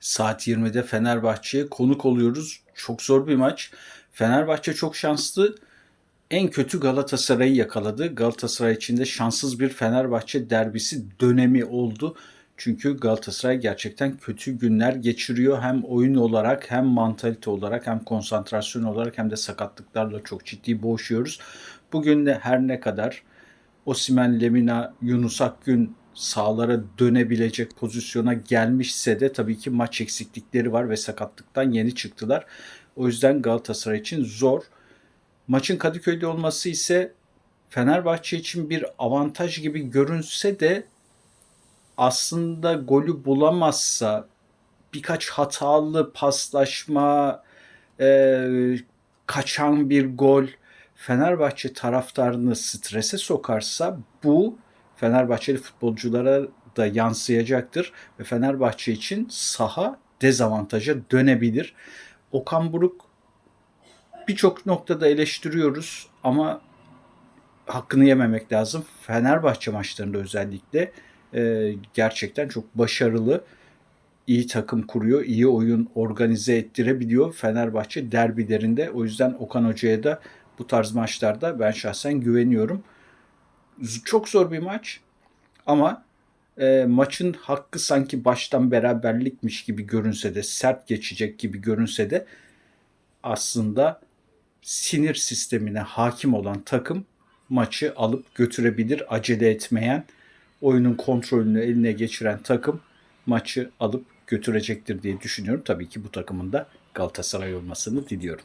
Saat 20'de Fenerbahçe'ye konuk oluyoruz. Çok zor bir maç. Fenerbahçe çok şanslı. En kötü Galatasaray'ı yakaladı. Galatasaray için de şanssız bir Fenerbahçe derbisi dönemi oldu. Çünkü Galatasaray gerçekten kötü günler geçiriyor. Hem oyun olarak hem mantalite olarak hem konsantrasyon olarak hem de sakatlıklarla çok ciddi boğuşuyoruz. Bugün de her ne kadar Osimen, Lemina, Yunus Akgün sağlara dönebilecek pozisyona gelmişse de tabii ki maç eksiklikleri var ve sakatlıktan yeni çıktılar. O yüzden Galatasaray için zor. Maçın Kadıköy'de olması ise Fenerbahçe için bir avantaj gibi görünse de aslında golü bulamazsa birkaç hatalı paslaşma, e, kaçan bir gol Fenerbahçe taraftarını strese sokarsa bu Fenerbahçeli futbolculara da yansıyacaktır ve Fenerbahçe için saha dezavantaja dönebilir. Okan Buruk birçok noktada eleştiriyoruz ama hakkını yememek lazım. Fenerbahçe maçlarında özellikle e, gerçekten çok başarılı, iyi takım kuruyor, iyi oyun organize ettirebiliyor Fenerbahçe derbilerinde. O yüzden Okan Hoca'ya da bu tarz maçlarda ben şahsen güveniyorum. Çok zor bir maç ama e, maçın hakkı sanki baştan beraberlikmiş gibi görünse de, sert geçecek gibi görünse de aslında sinir sistemine hakim olan takım maçı alıp götürebilir. Acele etmeyen, oyunun kontrolünü eline geçiren takım maçı alıp götürecektir diye düşünüyorum. Tabii ki bu takımın da Galatasaray olmasını diliyorum.